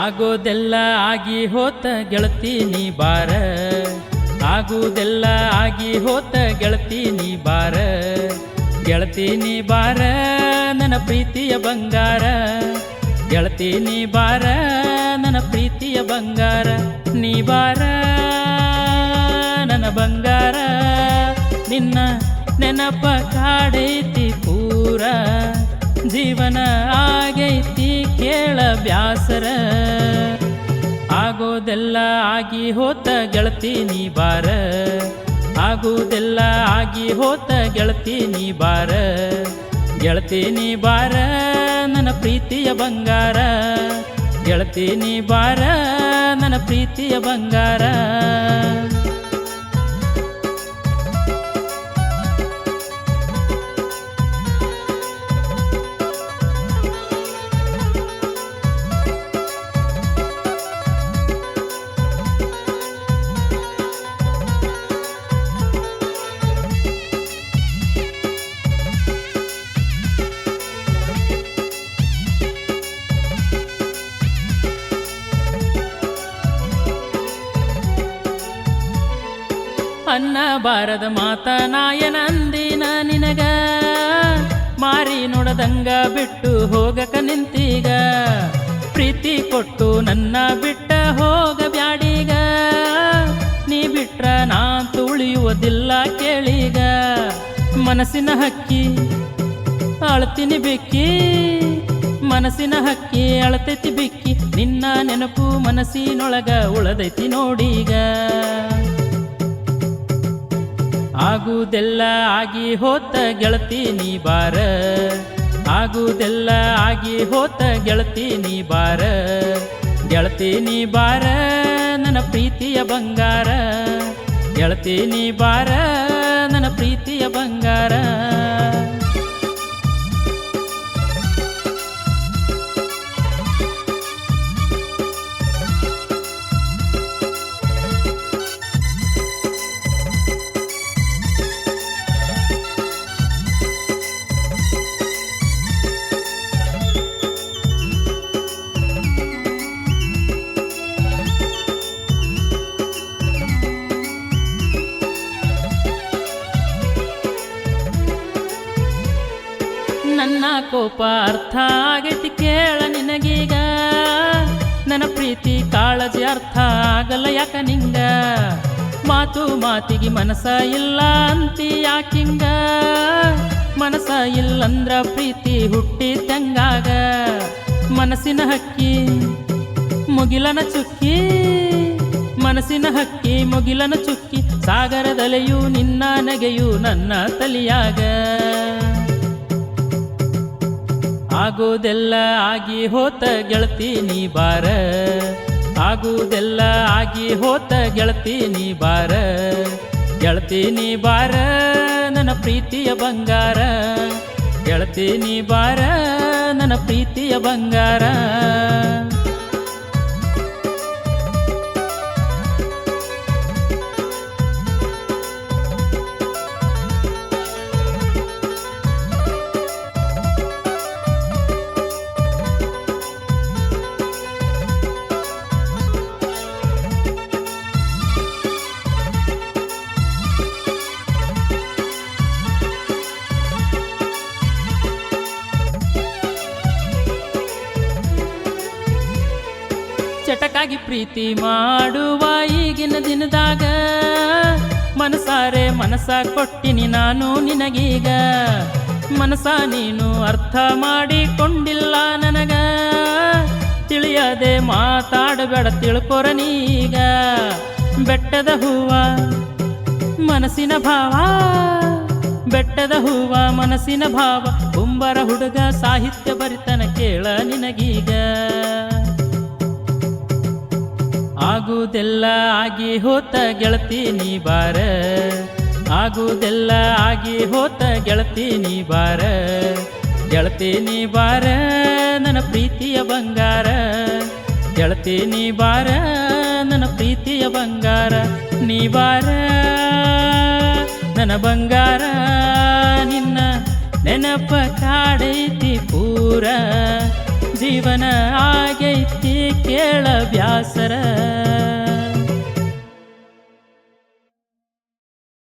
ಆಗೋದೆಲ್ಲ ಆಗಿ ಹೋತ ಗೆಳತಿ ನೀ ಬಾರ. ಆಗುವುದೆಲ್ಲ ಆಗಿ ಹೋತ ಗೆಳತಿ ನೀ ಬಾರ. ಗೆಳತಿ ನೀ ಬಾರ, ನನ್ನ ಪ್ರೀತಿಯ ಬಂಗಾರ. ಗೆಳತಿ ನೀ ಬಾರ, ನನ್ನ ಪ್ರೀತಿಯ ಬಂಗಾರ. ನೀ ಬಾರ, ನನ್ನ ಬಂಗಾರ. ನಿನ್ನ ನೆನಪ ಕಾಡೈತಿ ಪೂರ. ಜೀವನ ಆಗೈತಿ ಕೇಳ ಬ್ಯಾಸರ. ಆಗೋದೆಲ್ಲ ಆಗಿ ಹೋತ ಗೆಳತಿ ನೀ ಬಾರ. ಆಗೋದೆಲ್ಲ ಆಗಿ ಹೋತ ಗೆಳತಿ ನೀ ಬಾರ. ಗೆಳತಿ ನೀ ಬಾರ ನನ್ನ ಪ್ರೀತಿಯ ಬಂಗಾರ. ಗೆಳತಿ ನೀ ಬಾರ ನನ್ನ ಪ್ರೀತಿಯ ಬಂಗಾರ. ಬಾರದ ಮಾತ ನಾಯನ ಅಂದಿನ ನಿನಗ. ಮಾರಿ ನೋಡದಂಗ ಬಿಟ್ಟು ಹೋಗಕ ನಿಂತೀಗ. ಪ್ರೀತಿ ಕೊಟ್ಟು ನನ್ನ ಬಿಟ್ಟ ಹೋಗ ಬ್ಯಾಡೀಗ. ನೀ ಬಿಟ್ರ ನಾ ತುಳಿಯುವುದಿಲ್ಲ ಕೇಳೀಗ. ಮನಸ್ಸಿನ ಹಕ್ಕಿ ಅಳ್ತೀನಿ ಬಿಕ್ಕಿ. ಮನಸ್ಸಿನ ಹಕ್ಕಿ ಅಳತೈತಿ ಬಿಕ್ಕಿ. ನಿನ್ನ ನೆನಪು ಮನಸ್ಸಿನೊಳಗ ಉಳದೈತಿ ನೋಡೀಗ. ಆಗುವುದೆಲ್ಲ ಆಗಿ ಹೋತ ಗೆಳತಿ ನೀ ಬಾರ. ಆಗುದೆಲ್ಲ ಆಗಿ ಹೋತ ಗೆಳತಿ ನೀ ಬಾರ. ಗೆಳತಿ ನೀ ಬಾರ, ನನ್ನ ಪ್ರೀತಿಯ ಬಂಗಾರ. ಗೆಳತಿ ನೀ ಬಾರ, ನನ್ನ ಪ್ರೀತಿಯ ಬಂಗಾರ. ನನ್ನ ಕೋಪ ಅರ್ಥ ಆಗೈತಿ ಕೇಳ ನಿನಗೀಗ. ನನ್ನ ಪ್ರೀತಿ ಕಾಳಜಿ ಅರ್ಥ ಆಗಲ್ಲ ಯಾಕ ನಿಂಗ? ಮಾತು ಮಾತಿಗೆ ಮನಸ ಇಲ್ಲ ಅಂತಿ ಯಾಕಿಂಗ ಮನಸ ಇಲ್ಲಂದ್ರ ಪ್ರೀತಿ ಹುಟ್ಟಿ ತಂಗಾಗ. ಮನಸ್ಸಿನ ಹಕ್ಕಿ ಮುಗಿಲನ ಚುಕ್ಕಿ. ಮನಸ್ಸಿನ ಹಕ್ಕಿ ಮುಗಿಲನ ಚುಕ್ಕಿ. ಸಾಗರದಲೆಯು ನಿನ್ನ ನಗೆಯು ನನ್ನ ತಲಿಯಾಗ. ಆಗುವುದೆಲ್ಲ ಆಗಿ ಹೋತ ಗೆಳತಿ ನೀ ಬಾರ. ಆಗುವುದೆಲ್ಲ ಆಗಿ ಹೋತ ಗೆಳತಿ ನೀ ಬಾರ. ಗೆಳತಿ ನೀ ಬಾರ ನನ್ನ ಪ್ರೀತಿಯ ಬಂಗಾರ. ಗೆಳತಿ ನೀ ಬಾರ ನನ್ನ ಪ್ರೀತಿಯ ಬಂಗಾರ. ಚಟಕಾಗಿ ಪ್ರೀತಿ ಮಾಡುವ ಈಗಿನ ದಿನದಾಗ. ಮನಸಾರೆ ಮನಸ ಕೊಟ್ಟಿನಿ ನಾನು ನಿನಗೀಗ. ಮನಸ ನೀನು ಅರ್ಥ ಮಾಡಿಕೊಂಡಿಲ್ಲ ನನಗ. ತಿಳಿಯದೆ ಮಾತಾಡಬೇಡ ತಿಳ್ಕೊರ ನೀಗ. ಬೆಟ್ಟದ ಹೂವ ಮನಸ್ಸಿನ ಭಾವ. ಬೆಟ್ಟದ ಹೂವ ಮನಸ್ಸಿನ ಭಾವ. ಕುಂಬರ ಹುಡುಗ ಸಾಹಿತ್ಯ ಬರಿತನ ಕೇಳ ನಿನಗೀಗ. ಆಗುವುದೆಲ್ಲ ಆಗಿ ಹೋತ ಗೆಳತಿ ನೀ ಬಾರ. ಆಗುವುದೆಲ್ಲ ಆಗಿ ಹೋತ ಗೆಳತಿ ನೀ ಬಾರ. ಗೆಳತಿ ನೀ ಬಾರ, ನನ್ನ ಪ್ರೀತಿಯ ಬಂಗಾರ. ಗೆಳತಿ ನೀ ಬಾರ, ನನ್ನ ಪ್ರೀತಿಯ ಬಂಗಾರ. ನೀ ಬಾರ, ನನ್ನ ಬಂಗಾರ, ನಿನ್ನ ನೆನಪ ಕಾಡೈತಿ ಪೂರ. ಜೀವನ ಆಗೈತಿ ಕೇಳ ಬ್ಯಾಸರ.